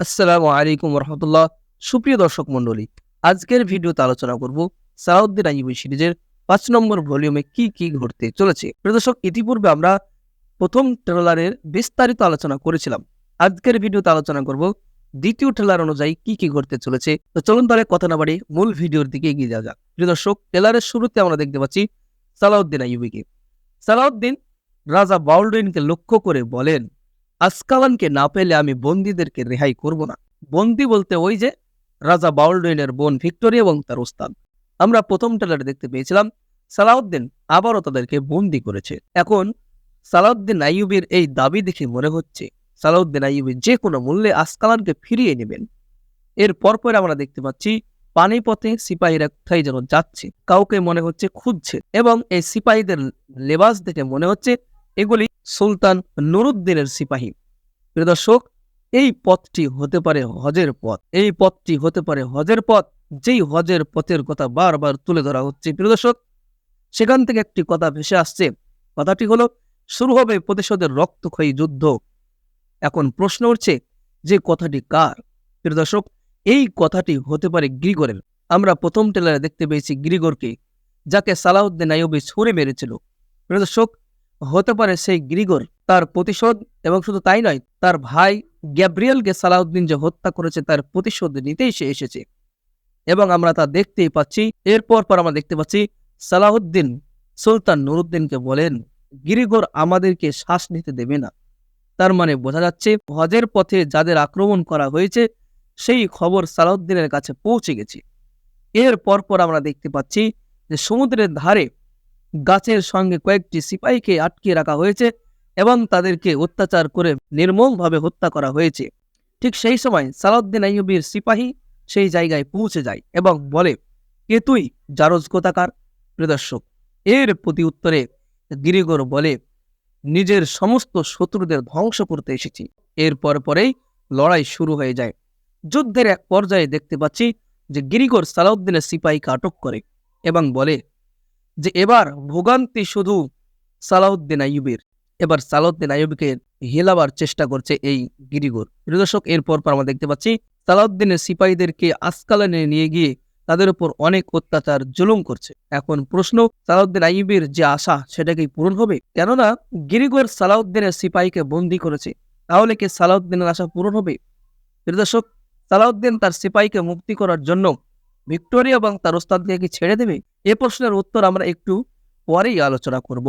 আসসালামু আলাইকুম রহমতুল্লাহ সুপ্রিয় দর্শক মণ্ডলী, আজকের ভিডিওতে আলোচনা করব সালাউদ্দিন আইবি সিরিজের পাঁচ নম্বর ভলিউমে কি কি ঘটতে চলেছে। প্রিয় দর্শক, ইতিপূর্বে আমরা প্রথম ট্রেলারের বিস্তারিত আলোচনা করেছিলাম। আজকের ভিডিওতে আলোচনা করব দ্বিতীয় ট্রেলার অনুযায়ী কি কি ঘটতে চলেছে। তো চলুন তাহলে কথা না বাড়ি মূল ভিডিওর দিকে এগিয়ে যাওয়া যাক। প্রিয় দর্শক, ট্রেলারের শুরুতে আমরা দেখতে পাচ্ছি সালাউদ্দিন আইয়ুবিকে। সালাউদ্দিন রাজা বাউলডিনকে লক্ষ্য করে বলেন আসকালানকে না পেলে আমি বন্দীদেরকে রেহাই করব না। বন্দি বলতে ওই যে রাজা বাউলডুইনের বোন ভিক্টোরিয়া এবং তার ওস্তাদ। আমরা প্রথম ট্রেলারে দেখতে পেয়েছিলাম, সালাউদ্দিন আবারও তাদেরকে বন্দি করেছে। এখন সালাউদ্দিন আইয়ুবের এই দাবি দেখে মনে হচ্ছে, সালাউদ্দিন আইয়ুবি যে কোনো মূল্যে আসকালানকে ফিরিয়ে নেবেন। এর পরপর আমরা দেখতে পাচ্ছি, পানিপথে সিপাহীরা কোথায় যেন যাচ্ছে, কাউকে মনে হচ্ছে খুঁজছে এবং এই সিপাহীদের লেবাস দেখে মনে হচ্ছে এগুলি সুলতান নুরুদ্দিনের সিপাহী। প্রিয় দর্শক, এই পথটি হতে পারে হজের পথ, এই পথটি হতে পারে হজের পথ, যেই হজের পথের কথা বারবার তুলে ধরা হচ্ছে। প্রিয় দর্শক, সেখান থেকে একটি কথা ভেসে আসছে। কথাটি হলো, শুরু হবে প্রতিশোধের রক্তক্ষয়ী যুদ্ধ। এখন প্রশ্ন উঠছে, যে কথাটি কার? প্রিয় দর্শক, এই কথাটি হতে পারে গ্রিগরের। আমরা প্রথম টেলারে দেখতে পেয়েছি গ্রিগরকে, যাকে সালাউদ্দিন আইয়ুবি ছুঁড়ে মেরেছিল। প্রিয় দর্শক হতে পারে সেই গ্রিগর। তার প্রতিশোধ, এবং শুধু তাই নয়, তার ভাই গ্যাব্রিয়েলকে সালাউদ্দিন যে হত্যা করেছে, তার প্রতিশোধ নিতেই সে এসেছে। এবং আমরা তা দেখতেই পাচ্ছি, এরপর পর আমরা দেখতে পাচ্ছি, সালাউদ্দিন সুলতান নুরুদ্দিনকে বলেন, গিরিগর আমাদেরকে শ্বাস নিতে দেবে না। তার মানে বোঝা যাচ্ছে, হজের পথে যাদের আক্রমণ করা হয়েছে, সেই খবর সালাউদ্দিনের কাছে পৌঁছে গেছে। এর পরপর আমরা দেখতে পাচ্ছি যে সমুদ্রের ধারে গাছের সঙ্গে কয়েকটি সিপাহীকে আটকে রাখা হয়েছে এবং তাদেরকে অত্যাচার করে নির্মমভাবে হত্যা করা হয়েছে। ঠিক সেই সময় সালাউদ্দিন আইয়ুবির সিপাহী সেই জায়গায় পৌঁছে যায় এবং বলে, কে তুই? জারজ কোথাকার? প্রদর্শক এর প্রতি উত্তরে গিরিগর বলে, নিজের সমস্ত শত্রুদের ধ্বংস করতে এসেছি। এর পর পরেই লড়াই শুরু হয়ে যায়। যুদ্ধের এক পর্যায়ে দেখতে পাচ্ছি যে গিরিগর সালাউদ্দিনের সিপাহীকে আটক করে এবং বলে যে এবার ভোগান্তি শুধু সালাউদ্দিন আইয়ুবের। এবার সালাউদ্দিন আইয়ুবকে হেলাবার চেষ্টা করছে এই গিরিগর। দর্শক, এরপর পর আমরা দেখতে পাচ্ছি সালাউদ্দিনের সিপাহীদেরকে আসকালানে নিয়ে গিয়ে তাদের উপর অনেক অত্যাচার জুলুম করছে। এখন প্রশ্ন, সালাউদ্দিন আইয়ুবের যে আশা, সেটা কি পূরণ হবে? কেননা গিরিগর সালাউদ্দিনের সিপাহীকে বন্দি করেছে, তাহলে কি সালাউদ্দিনের আশা পূরণ হবে? দর্শক, সালাউদ্দিন তার সিপাহীকে মুক্তি করার জন্য ভিক্টোরিয়া এবং তার ওস্তাদকে কি ছেড়ে দেবে? এ প্রশ্নের উত্তর আমরা একটু পরেই আলোচনা করব।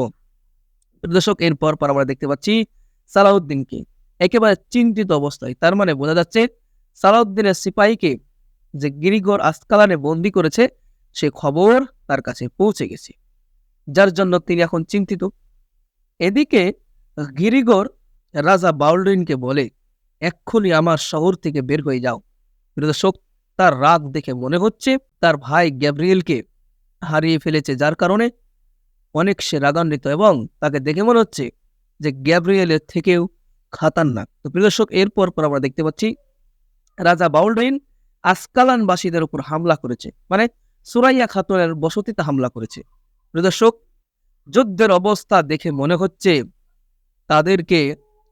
দর্শক, এরপর পর আমরা দেখতে পাচ্ছি সালাউদ্দিনকে। একেবারে চিন্তিত অবস্থায়। তার মানে বোঝা যাচ্ছে সালাউদ্দিনের সিপাহীকে যে গিরিগর আসকালানে বন্দি করেছে, সে খবর তার কাছে পৌঁছে গেছে, যার জন্য তিনি এখন চিন্তিত। এদিকে গিরিগর রাজা বাউলডিনকে বলে, এক্ষুনি আমার শহর থেকে বের হয়ে যাও। দর্শক তার রাগ দেখে মনে হচ্ছে তার ভাই গ্যাব্রিয়েলকে হারিয়ে ফেলেছে, যার কারণে অনেক সে রাগান্বিত এবং তাকে দেখে মনে হচ্ছে যে গ্যাব্রিয়েলের থেকেও খাতারনাক। তো প্রিয়দর্শক এরপর পর আমরা দেখতে পাচ্ছি রাজা বাউলডাইন আসকালানবাসীদের উপর হামলা করেছে। মানে সুরাইয়া খাতুনের বসতিতে হামলা করেছে। প্রিয়দর্শক যুদ্ধের অবস্থা দেখে মনে হচ্ছে তাদেরকে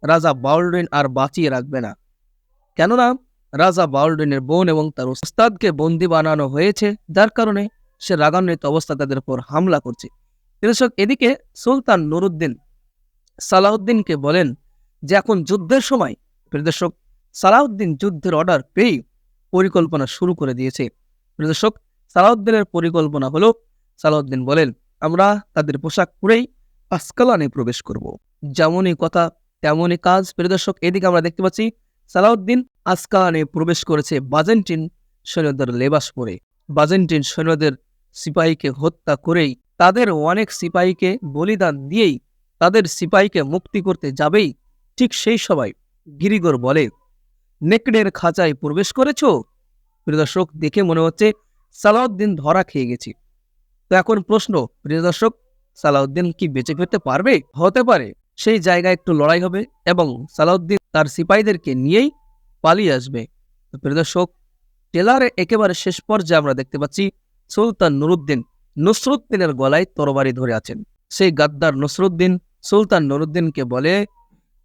রাজা বাউলডাইন আর বাঁচিয়ে রাখবে না। কেননা রাজা বাউলডিনের বোন এবং তার ওস্তাদকে বন্দি বানানো হয়েছে, যার কারণে সে রাগান্বিত অবস্থা তাদের উপর হামলা করছে। দর্শক, এদিকে সুলতান নুরুদ্দিন সালাউদ্দিনকে বলেন যে, এখন যুদ্ধের সময়। দর্শক, সালাউদ্দিন যুদ্ধের অর্ডার পেয়েই পরিকল্পনা শুরু করে দিয়েছে। প্রদর্শক সালাউদ্দিনের পরিকল্পনা হলো, সালাউদ্দিন বলেন, আমরা তাদের পোশাক পরেই আসকালানে প্রবেশ করব। যেমনই কথা, তেমনই কাজ। প্রদর্শক এদিকে আমরা দেখতে পাচ্ছি সালাউদ্দিন আসকালানে প্রবেশ করেছে বাজেন্টিন সৈন্যদের লেবাস পরে বাজেন্টিন সৈন্যদের সিপাহীকে হত্যা করেই, তাদের অনেক সিপাহীকে বলিদান দিয়েই, তাদের সিপাহীকে মুক্তি করতে যাবেই, ঠিক সেই সময় গিরিগর বলে, নেকড়ের খাঁচায় প্রবেশ করেছ? প্রিয়দর্শক দেখে মনে হচ্ছে সালাউদ্দিন ধরা খেয়ে গেছি। তো এখন প্রশ্ন প্রিয়দর্শক সালাউদ্দিন কি বেঁচে ফিরতে পারবে? হতে পারে। সেই জায়গায় একটু লড়াই হবে এবং সালাউদ্দিন তার সিপাহীদেরকে নিয়েই পালিয়ে আসবে। তো প্রিয়দর্শক টেলারে একেবারে শেষ পর্যায়ে আমরা দেখতে পাচ্ছি সুলতান নুরুদ্দিন নসরুদ্দিনের গলায় তরবারি ধরে আছেন। সেই গাদ্দার নসরুদ্দিন সুলতান নুরুদ্দিনকে বলে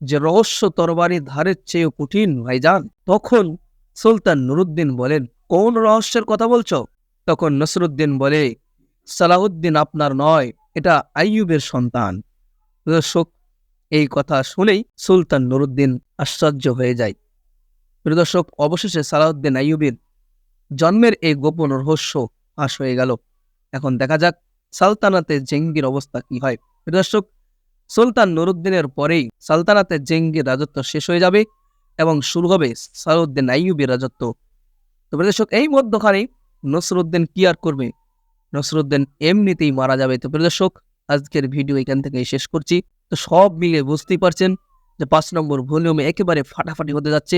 যে, রহস্য তরবারি ধারের চেয়েও কঠিন, ভাইজান। তখন সুলতান নুরুদ্দিন বলেন, কোন রহস্যের কথা বলছ? তখন নসরুদ্দিন বলে, সালাউদ্দিন আপনার নয়, এটা আইয়ুবের সন্তান। দর্শক এই কথা শুনেই সুলতান নুরুদ্দিন আশ্চর্য হয়ে যায়। প্রদর্শক অবশেষে সালাউদ্দিন আইয়ুবের জন্মের এই গোপন রহস্য ফাঁস হয়ে গেল। এখন দেখা যাক সালতানাতে জেঙ্গির অবস্থা কি হয়। প্রিয় দর্শক, সুলতান নুরুদ্দিনের পরেই সালতানাতে জেঙ্গির রাজত্ব শেষ হয়ে যাবে এবং শুরু হবে সালাউদ্দিন আইয়ুবের রাজত্ব। তো প্রদর্শক এই মধ্যখানে নসরুদ্দিন কি আর করবে? নসরুদ্দিন এমনিতেই মারা যাবে। তো প্রদর্শক আজকের ভিডিও এখান থেকে শেষ করছি। তো সব মিলে বুঝতেই পারছেন যে পাঁচ নম্বর ভলিউমে একেবারে ফাটাফাটি হতে যাচ্ছে।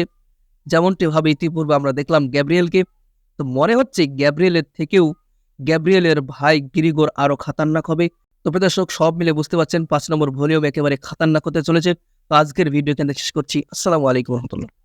যেমনটি ভাবে ইতিপূর্বে আমরা দেখলাম গ্যাব্রিয়েলকে। তো মনে হচ্ছে গ্যাব্রিয়েলের থেকেও গ্যাব্রিয়েলের ভাই গিরিগোর আরও খাতারনাক হবে। তো প্রদর্শক সব মিলে বুঝতে পারছেন পাঁচ নম্বর ভলিউম একেবারে খাতারনাক হতে চলেছে। তো আজকের ভিডিও কেন্দ্রে শেষ করছি। আসসালামু আলাইকুম রহমতুল্লাহ।